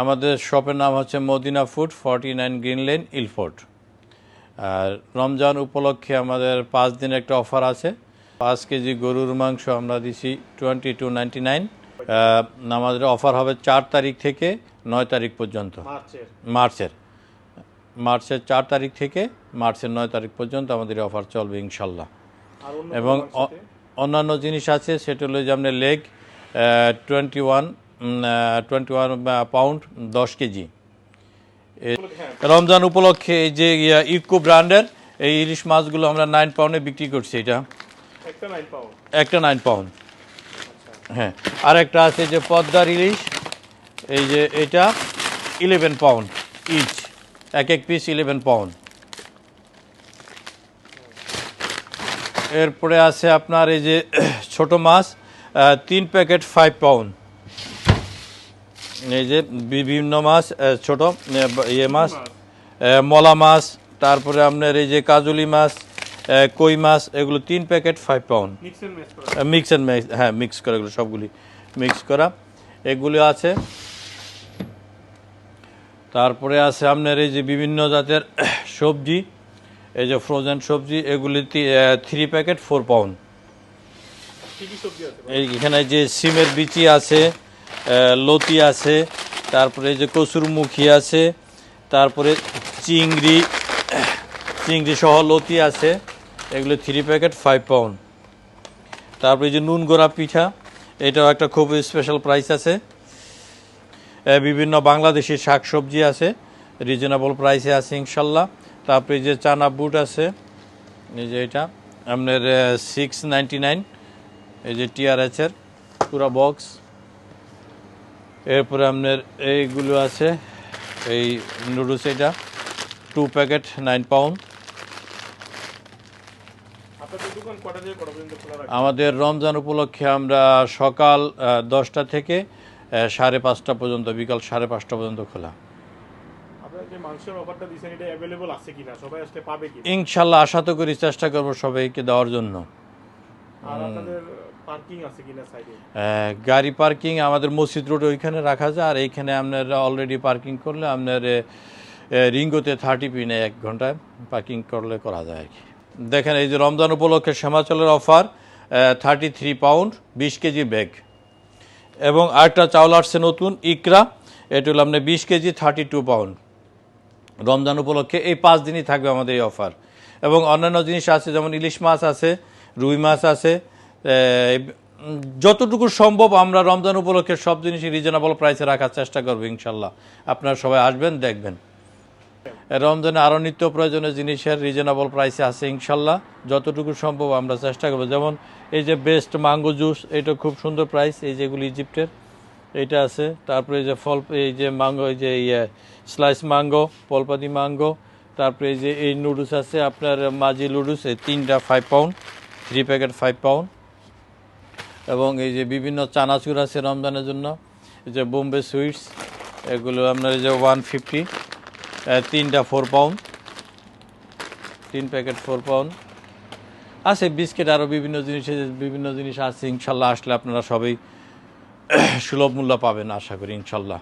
আমাদের শপের নাম হচ্ছে Madina food forty nine green lane Ilford. আর রমজান উপলক্ষে আমাদের পাঁচ দিন একটা অফার আছে। পাঁচ কেজি গরুর মাংস আমরা দিছি টোয়েন্টি টু নাইনটি নাইন। আমাদের অফার হবে চার তারিখ থেকে নয় তারিখ পর্যন্ত। মার্চের। মার্চের। চার তারিখ থেকে মার্চের নয় তারিখ পর্যন্ত আমাদের অফার চলবে ইনশাল্লাহ। এবং? অন্যান্য জিনিস আছে সেটা হলো যে আপনার leg twenty one twenty one pound দশ কেজি। রমজান উপলক্ষে এই যে ইকো ব্র্যান্ডের এই ইলিশ মাছগুলো আমরা নাইন পাউন্ডে বিক্রি করছি এটা। একটা নাইন পাউন্ড একটা নাইন পাউন্ড হ্যাঁ আর একটা আছে যে পদ্মার ইলিশ এই যে এটা ইলেভেন পাউন্ড ইচ এক এক পিস ইলেভেন পাউন্ড এরপরে আছে আপনার এই যে ছোট মাছ তিন প্যাকেট ফাইভ পাউন্ড এই যে বিভিন্ন মাছ ছোট ইয়ে মাছ মলা মাছ তারপরে আপনার এই যে কাজলি মাছ কই মাছ এগুলো তিন packet five pound mix and match হ্যাঁ মিক্স করা এগুলো সবগুলি মিক্স করা। এগুলি আছে। তারপরে আছে আপনার এই যে বিভিন্ন জাতের সবজি এই যে ফ্রোজেন সবজি এগুলি থ্রি প্যাকেট ফোর পাউন্ড কি কি সবজি আছে? এই এখানে যে সিমের বিচি আছে লতি আছে, তারপরে যে কসুরমুখী আছে, তারপরে চিংড়ি চিংড়ি সহ লতি আছে, এগুলো থ্রি প্যাকেট ফাইভ পাউন্ড তারপরে যে নুন গোড়া পিঠা, এটাও একটা খুব স্পেশাল প্রাইস আছে। বিভিন্ন বাংলাদেশি শাক সবজি আছে রিজনেবল প্রাইসে আছে ইনশাল্লাহ। তারপরে যে চানা বুট আছে, এই যে এটা, আপনার সিক্স নাইনটি নাইন এই যে টিআরএচের পুরো বক্স এরপরে আপনার এইগুলো আছে এই নুডলস এটা টু প্যাকেট নাইন পাউন্ড আমাদের রমজান উপলক্ষে আমরা সকাল দশটা থেকে সাড়ে পাঁচটা পর্যন্ত বিকাল সাড়ে পাঁচটা পর্যন্ত খোলা। ইনশাল্লাহ আশা তো করি চেষ্টা করব সবাইকে দেওয়ার জন্য। আর আপনাদের গাড়ি পার্কিং আমাদের মসজিদ রোড ওইখানে রাখা যায়, আর এইখানে আপনার অলরেডি পার্কিং করলে আপনার রিঙ্গোতে থার্টি পিনে এক ঘন্টায় পার্কিং করলে করা যায় আর কি। দেখেন এই যে রমজান উপলক্ষে শ্যামাচলের অফার থার্টি থ্রি পাউন্ড বিশ কেজি ব্যাগ এবং আরেকটা চাউল আসছে নতুন, ইকরা, এটা হলো আপনার বিশ KG thirty two pound Ramzan উপলক্ষে এই পাঁচ দিনই থাকবে আমাদের এই অফার এবং অন্যান্য জিনিস আছে, যেমন ইলিশ মাছ আছে, রুই মাছ আছে যতটুকু সম্ভব আমরা রমজান উপলক্ষে সব জিনিসই রিজনেবল প্রাইসে রাখার চেষ্টা করব, ইনশাল্লাহ। আপনারা সবাই আসবেন, দেখবেন। রমজানে আরও নিত্য প্রয়োজনীয় জিনিসের রিজনেবল প্রাইসে আছে, ইনশাল্লাহ। যতটুকু সম্ভব আমরা চেষ্টা করব। যেমন এই যে বেস্ট ম্যাঙ্গো জুস এটা খুব সুন্দর প্রাইস এই যেগুলি ইজিপ্টের এইটা আছে। তারপরে এই যে ফল, এই যে ম্যাঙ্গো এই যে ইয়ে স্লাইস ম্যাঙ্গো পলপাতি ম্যাঙ্গো তারপরে এই যে এই নুডলস আছে, আপনার মাজি নুডলস এই তিনটা five pound three packet five pound এবং এই যে বিভিন্ন চানাচুর আছে রমজানের জন্য, এই যে বোম্বে সুইটস, এগুলো আপনার যে ওয়ান ফিফটি তিনটা ফোর পাউন্ড তিন প্যাকেট ফোর পাউন্ড আছে বিস্কিট আরও বিভিন্ন জিনিসের বিভিন্ন জিনিস আছে, ইনশাল্লাহ আসলে আপনারা সবাই সুলভ মূল্য পাবেন, আশা করি, ইনশাল্লাহ।